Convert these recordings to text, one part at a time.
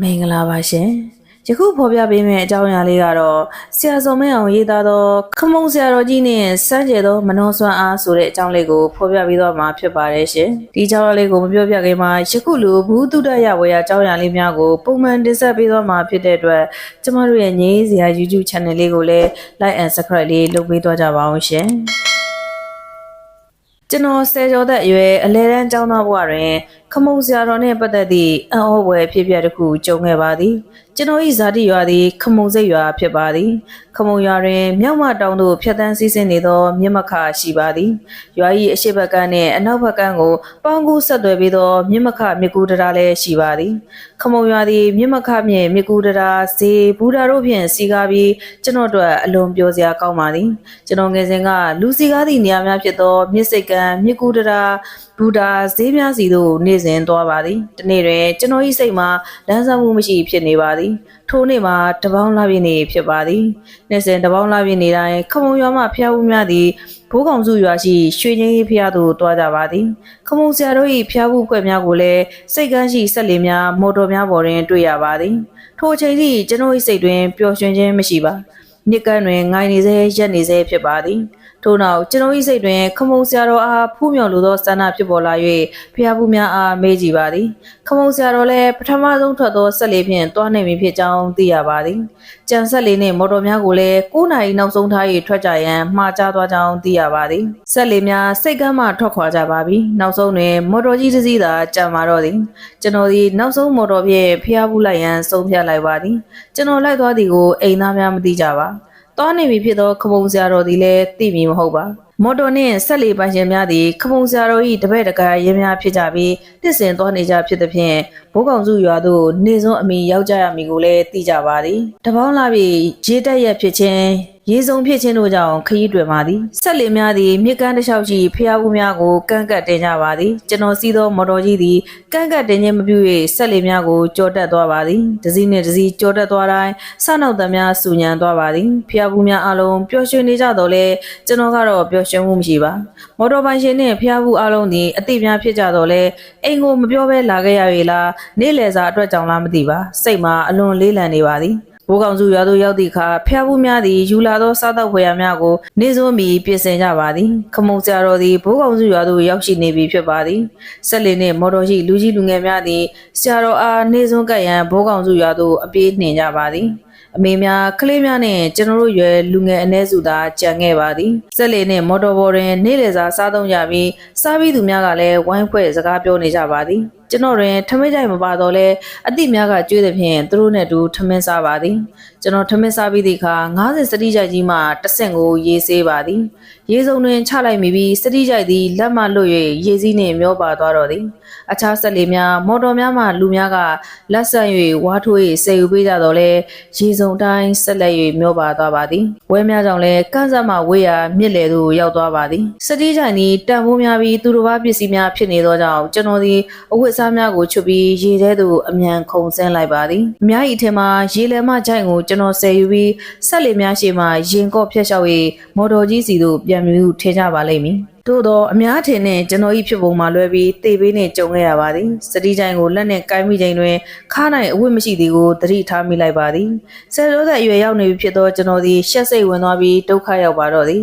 မင်္ဂလာပါရှင်ယခုဖော်ပြပေးမယ့်အကြောင်းအရာလေးကတော့ဆရာစုံမင်းအောင်ရေးသားသောခမုံဆရာတော်ကြီးနဲ့စမ်းကြဲသောမနောစွမ်းအားဆိုတဲ့အကြောင်းလေးကိုဖော်ပြပေးသွားမှာဖြစ်ပါတယ်ရှင်ဒီအကြောင်းအရာလေးကိုမပြောပြခင်မှာယခုလိုဘူးတုဒ္ဒရဝေယအကြောင်းအရာလေးများကိုပုံမှန်တင်ဆက်ပေးသွားမှာဖြစ်တဲ့အတွက်ကျမတို့ရဲ့ငြိမ်းစရာ YouTube channel လေးကိုလည်း like and subscribe လေးလုပ်ပေးသွားကြပါအောင်ရှင်ကျွန်တော်ဆယ်ကျော်သက်အရွယ်အလဲတန်းကျောင်းသားဘဝတွင် ခမုံဆရာတော်နှင့်ပတ်သက်သည့်အံ့ဩဖွယ်ဖြစ်ပျက်တစ်ခုကြုံခဲ့ပါသည်ကျွန်တော်၏ဇာတိရွာသည် ခမုံစိတ်ရွာဖြစ်ပါသည် ခမုံရွာတွင်မြောက်မတောင်သို့ဖြတ်တန်းစီးဆင်းနေသောမြစ်မခရှိပါသည်ရွာ၏အရှိတ်ဘက်ကနှင့်အနောက်ဘက်ကကိုပေါင်းကူးဆက်သွယ်ပြီးသောမြစ်မခမြစ်ကူတရာလည်းရှိပါသည် ခမုံရွာသည်မြစ်မခမြင့်မြစ်ကူတရာဇေဘူဒါတို့ဖြင့်စီကားပြီးကျွန်တော်တို့အလွန်ပျော်စရာကောင်းပါသည်ကျွန်တော်ငယ်စဉ်ကလူစီကားသည့်နေရာများဖြစ်သောမြစ်စိတ်ကံမြစ်ကူတရာ ဘူဒါဈေးများစီသို့နေ့စဉ်သွားပါသည်ဒီနေ့တွင်ကျွန်တော်၏စိတ်မှာလမ်းဆောင်မှုမရှိဖြစ်နေပါသည်ထိုနေ့မှာတပေါင်းလာပြည့်နေဖြစ်ပါသည်နေ့စဉ်တပေါင်းလာပြည့်နေတိုင်းခမုံရွာမှဖျားဦးများသည်ဘိုးကောင်စုရွာရှိရွှေချင်းကြီးဖျားသို့တွားကြပါသည်ခမုံဆရာတို့၏ဖျားဘူးဖွဲ့များကိုလည်းစိတ်ကန်းရှိဆက်လေများမော်တော်များပေါ်တွင်တွေ့ရပါသည်ထိုအချိန်ထိကျွန်တော်၏စိတ်တွင်ပျော်ရွှင်ခြင်းမရှိပါ မြစ်ကမ်းတွင်ငိုင်နေစေရက်နေစေဖြစ်ပါသည်ထို့နောက်ကျွန်တော်၏စိတ်တွင်ခမုံဆရာတော်အားဖူးမြော်လိုသောဆန္ဒဖြစ်ပေါ်လာ၍ဖျားဘူးများအားမေးကြည့်ပါသည်ခမုံဆရာတော်လည်းပထမဆုံးထွက်သောဆက်လေးဖြင့်တွားနေပြီဖြစ်ကြောင်းသိရပါသည်ကြံဆက်လေးနှင့်မော်တော်များကိုလည်း9နာရီနောက်ဆုံးထား၍ထွက်ကြရန်မှားကြားသွားကြောင်းသိရပါသည်ဆက်လေးများစိတ်ကမ်းမှထွက်ခွာကြပါပြီနောက်ဆုံးတွင်မော်တော်ကြီးတစ်စီးသာကြံပါတော့သည်ကျွန်တော်ဒီနောက်ဆုံးမော်တော်ဖြင့်ဖျားဘူးလိုက်ရန်ဆုံးဖြတ်လိုက်ပါသည်ကျွန်တော်လိုက်သွားသည်ကိုအိမ်သားများမသိကြပါ သွားနေပြီဖြစ်သောခမုံဆရာတော်သည်လည်းသိမည်မဟုတ်ပါမော်တော်နှင့်ဆက်လီပိုင်ရှင်များသည်ခမုံဆရာတော်၏တပည့်တကာရင်းများဖြစ်ကြပြီးတစ်စင်သွားနေကြဖြစ်သဖြင့်ဘိုးကောင်စုရွာသို့နေစွန်းအမိရောက်ကြရမည်ကိုလည်းသိကြပါသည်တပေါင်းလာပြီးရေတက်ရက်ဖြစ်ခြင်း ရေစုံဖြစ်ခြင်းတို့ကြောင့်ခရီးတွင်ပါသည်ဆက်လီများသည်မြစ်ကမ်းတစ်လျှောက်ရှိဖျားဘူးများကိုကန့်ကတ်တင်ကြပါသည်ကျွန်တော်စီးသောမော်တော်ကြီးသည်ကန့်ကတ်တင်ခြင်းမပြု၍ဆက်လီများကိုကြောတက်သွားပါသည်တစည်းနှင့်တစည်းကြောတက်သွားတိုင်းဆနောက်တများစူညံသွားပါသည်ဖျားဘူးများအလုံးပျော်ရွှင်နေကြတော့လဲကျွန်တော်ကတော့ပျော်ရွှင်မှုမရှိပါမော်တော်ပိုင်ရှင်နှင့်ဖျားဘူးအလုံးသည်အသိများဖြစ်ကြတော့လဲအိမ်ကိုမပြောဘဲလာခဲ့ရ၍လားနေ့လယ်စာအတွက်ကြောင့်လားမသိပါစိတ်မှာအလွန်လေးလံနေပါသည် ဘိုးကောင်စုရွာသို့ရောက်သည့်အခါဖျားဘူးများသည်ယူလာသောစားသောက်ဖွယ်ရာများကိုနေစွန်းပြီးပြင်ဆင်ကြပါသည်ခမုံဆရာတော်သည်ဘိုးကောင်စုရွာသို့ရောက်ရှိနေပြီဖြစ်ပါသည်ဆက်လင်းနှင့်မော်တော်ရှိလူကြီးလူငယ်များသည်ဆရာတော်အားနေစွန်းကပ်ရန်ဘိုးကောင်စုရွာသို့အပြေးနှင်ကြပါသည်အမေများကလေးများနဲ့ကျွန်တော်တို့ရွယ်လူငယ်အ ਨੇ စုသာကြံခဲ့ပါသည်စက်လီနှင့်မော်တော်ဘော်တွင် နေ့လည်စာစားသုံးကြပြီးစားပြီးသူများကလည်းဝိုင်းဖွဲ့စကားပြောနေကြပါသည် ကျွန်တော်တွင်ထမင်းကြိုင်မပါတော့လဲအတိများကကြွေးသည်ဖြင့်သူတို့နဲ့တူထမင်းစားပါသည်ကျွန်တော်ထမင်းစားပြီးသည့်အခါ90စတိကြိုက်ကြီးမှတစ်ဆင့်ကိုရေးဆေးပါသည်ရေစုံတွင်ချလိုက်မိပြီးစတိကြိုက်သည်လက်မှလွတ်၍ရေစည်းနှင့်မျောပါသွားတော့သည်အခြားဆက်လေများမော်တော်များမှလူများကလက်ဆက်၍ဝါထိုး၍စေယူပေးကြတော့လဲရေစုံတိုင်းဆက်လက်၍မျောပါသွားပါသည်ဝဲများကြောင့်လဲကန့်ဆက်မှဝေးရာမြစ်လေသို့ရောက်သွားပါသည်စတိကြိုင်သည်တန်ဖိုးများပြီးသူတို့ဘာပစ္စည်းများဖြစ်နေသောကြောင့်ကျွန်တော်သည်အဝတ်စားများကိုချွတ်ပြီးရေထဲသို့အမြန်ခုန်ဆင်းလိုက်ပါသည်အများကြီးထင်မှာရေလဲမှကြိုင်ကိုကျွန်တော်ဆယ်ယူပြီးဆက်လေများရှိမှရင်ကော့ဖျက်လျှောက်၍မော်တော်ကြီးစီသို့ပြန်မြူထင်ကြပါလိမ့်မည်သို့တော့အများထင်နဲ့ကျွန်တော်ဤဖြစ်ပုံမှာလွဲပြီးတေပေးနဲ့ကြုံခဲ့ရပါသည်စတိကြိုင်ကိုလက်နဲ့ကိုင်းမိချိန်တွင်ခါနိုင်အဝတ်မရှိသည်ကိုသတိထားမိလိုက်ပါသည်ဆယ်ရိုးသက်အရွယ်ရောက်နေပြီဖြစ်သောကျွန်တော်သည်ရှက်စိတ်ဝင်သွားပြီးဒုက္ခရောက်ပါတော့သည်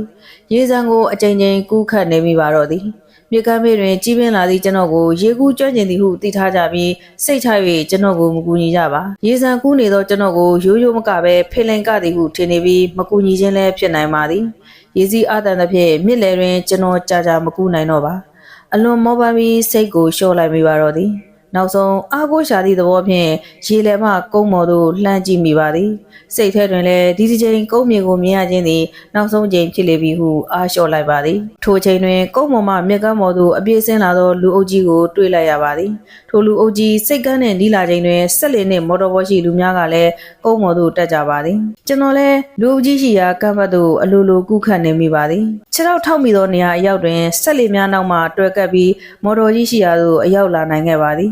ရေစံကိုအချိန်ချင်းကူးခတ်နေမိပါတော့သည် မြေကမ်းမေးတွင်ကြီးပင်းလာသည့်ကျွန်တော်ကိုရေကူးကျွမ်းကျင်သည်ဟုသိထားကြပြီးစိတ်ချ၍ကျွန်တော်ကိုမကူညီကြပါရေစံကူးနေသောကျွန်တော်ကိုရိုးရိုးမကပဲဖိလင်ကသည်ဟုထင်နေပြီးမကူညီခြင်းလည်းဖြစ်နိုင်ပါသည်ရေစီးအာတန်သဖြင့်မြစ်လယ်တွင်ကျွန်တော်ကြာကြာမကူနိုင်တော့ပါအလွန်မောပန်းပြီးစိတ်ကိုလျှော့လိုက်မိပါတော့သည် နောက်ဆုံးအာကိုရှာသည့်သဘောဖြင့်ရေလယ်မှကုန်းမော်သို့လှမ်းကြည့်မိပါသည်စိတ်ထဲတွင်လည်းဒီဒီချိန်ကုန်းမြေကိုမြင်ရခြင်းသည်နောက်ဆုံးချိန်ဖြစ်လေပြီဟုအားလျှော့လိုက်ပါသည်ထိုချိန်တွင်ကုန်းမော်မှမြက်ကမ်းမော်သို့အပြေးဆင်းလာသောလူအုပ်ကြီးကိုတွေ့လိုက်ရပါသည်ထိုလူအုပ်ကြီးစိတ်ကန်းနှင့်နီးလာချိန်တွင်ဆက်လင်းနှင့်မော်တော်ဘောရှိလူများကလည်းကုန်းမော်သို့တက်ကြပါသည်ကျွန်တော်လည်းလူအုပ်ကြီးရှိရာကမ်းဘတ်သို့အလိုလိုကူးခတ်နေမိပါသည်ခြေထောက်ထောက်မိသောနေရာအရောက်တွင်ဆက်လီများနောက်မှတွဲကပ်ပြီးမော်တော်ကြီးရှိရာသို့အရောက်လာနိုင်ခဲ့ပါသည်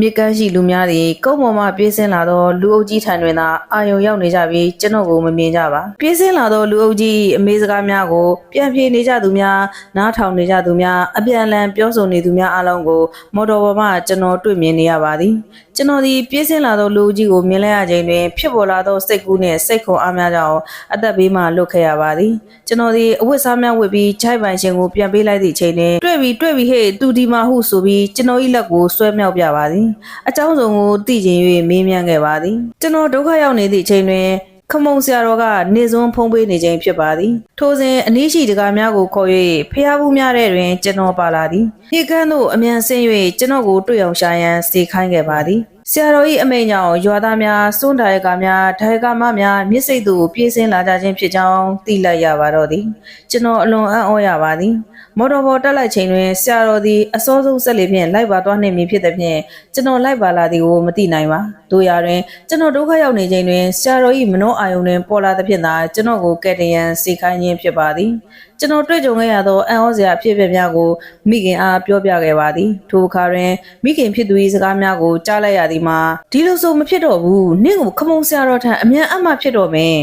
မြေကမ်းရှိလူများသည်ကုန်းပေါ်မှပြေးဆင်းလာသောလူအုပ်ကြီးထံတွင်သာအာယုံရောက်နေကြပြီးကျွန်တော်ကိုမမြင်ကြပါပြေးဆင်းလာသောလူအုပ်ကြီးအမေစကားများကိုပြန်ပြေးနေကြသူများနားထောင်နေကြသူများအပြန်အလှန်ပြောဆိုနေသူများအလုံးကိုမော်တော်ပေါ်မှကျွန်တော်တွေ့မြင်နေရပါသည်ကျွန်တော်သည်ပြေးဆင်းလာသောလူအုပ်ကြီးကိုမြင်လိုက်ရချိန်တွင်ဖြစ်ပေါ်လာသောစိတ်ကူးနှင့်စိတ်ခွန်အားများကြောင့်အသက်ဘေးမှလွတ်ခဲ့ရပါသည်ကျွန်တော်သည်အဝတ်စားများဝတ်ပြီးခြိုက်ပိုင်ရှင်ကိုပြန်ပေးလိုက်သည့်ချိန်တွင်တွေ့ပြီးတွေ့ပြီးဟဲ့သူဒီမာဟုဆိုပြီးကျွန်တော်၏လက်ကိုဆွဲမြောက်ပြပါသည်အကြောင်းစုံကိုသိချင်၍မေးမြန်းခဲ့ပါသည်ကျွန်တော်ဒုက္ခရောက်နေသည့်ချိန်တွင်ခမုံဆရာတော်ကနေစွန်းဖုံးပေးနေခြင်းဖြစ်ပါသည်ထိုစဉ်အနည်းရှိတကားများကိုခေါ်၍ဖျားဘူးများတဲ့တွင်ကျွန်တော်ပါလာသည်ဒီကန်းသို့အမြန်ဆင်း၍ကျွန်တော်ကိုတွေ့အောင်ရှာရန်စေခိုင်းခဲ့ပါသည် ဆရာတော်၏အမိန့်ကြောင့်ရွာသားများစွန့်ဒါရကများဒါရကမများမြစ်စိတ်သို့ပြေးဆင်းလာကြခြင်းဖြစ်ကြောင်းသိလိုက်ရပါတော့သည်ကျွန်တော်အလွန်အံ့ဩရပါသည်မော်တော်ဘော်တက်လိုက်ချိန်တွင်ဆရာတော်သည်အစောဆုံးဆက်လေဖြင့်လိုက်ပါသွားနှင့်မည်ဖြစ်သည်ဖြင့်ကျွန်တော်လိုက်ပါလာသည်ကိုမသိနိုင်ပါတို့ရာတွင်ကျွန်တော်ဒုက္ခရောက်နေချိန်တွင်ဆရာတော်၏မနှောအာယုန်တွင်ပေါ်လာသဖြင့်သာကျွန်တော်ကိုကယ်တင်ရန်စေခိုင်းခြင်းဖြစ်ပါသည်ကျွန်တော်တွေ့ကြုံခဲ့ရသောအံ့ဩစရာအဖြစ်အပျက်များကိုမိခင်အားပြောပြခဲ့ပါသည်ထိုအခါတွင်မိခင်ဖြစ်သူ၏စကားများကိုကြားလိုက်ရသည်မှာဒီလိုဆိုမဖြစ်တော့ဘူးနင့်ကိုခမုံဆရာတော်ထံအမြန်အမှဖြစ်တော့မယ်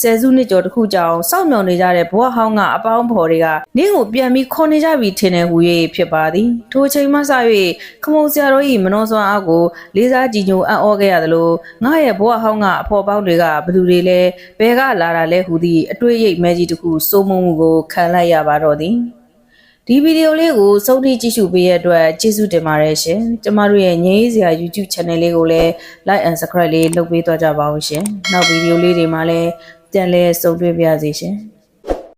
ဆယ်စုနှစ်ကျော်တစ်ခုကြောင်စောင့်မျှော်နေကြတဲ့ဘဝဟောင်းကအပေါင်းဖော်တွေကနင့်ကိုပြန်ပြီးခေါ်နေကြပြီထင်တယ်ဟူ၍ဖြစ်ပါသည်ထိုအချိန်မှစ၍ခမုံဆရာတော်၏မနှောစွမ်းအားကိုလေးစားကြည်ညိုအံ့ဩခဲ့ရသလိုငါရဲ့ဘဝဟောင်းကအဖော်ပေါင်းတွေကဘယ်သူတွေလဲဘယ်ကလာတာလဲဟူသည့်အတွေ့အရိပ်မဲကြီးတစ်ခုစိုးမိုးမှုကိုခံလိုက်ရပါတော့သည် ဒီဗီဒီယိုလေးကိုစုံထိကြည့်ရှုပေးရတဲ့အတွက်ကျေးဇူးတင်ပါတယ်ရှင်ကျမတို့ရဲ့ငြိမ်းစရာ YouTube channel လေးကိုလည်း like and subscribe လေးလုပ်ပေးသွားကြပါဦးရှင်နောက်ဗီဒီယိုလေးတွေမှာလည်းပြန်လဲစုံတွေ့ပါရစေရှင်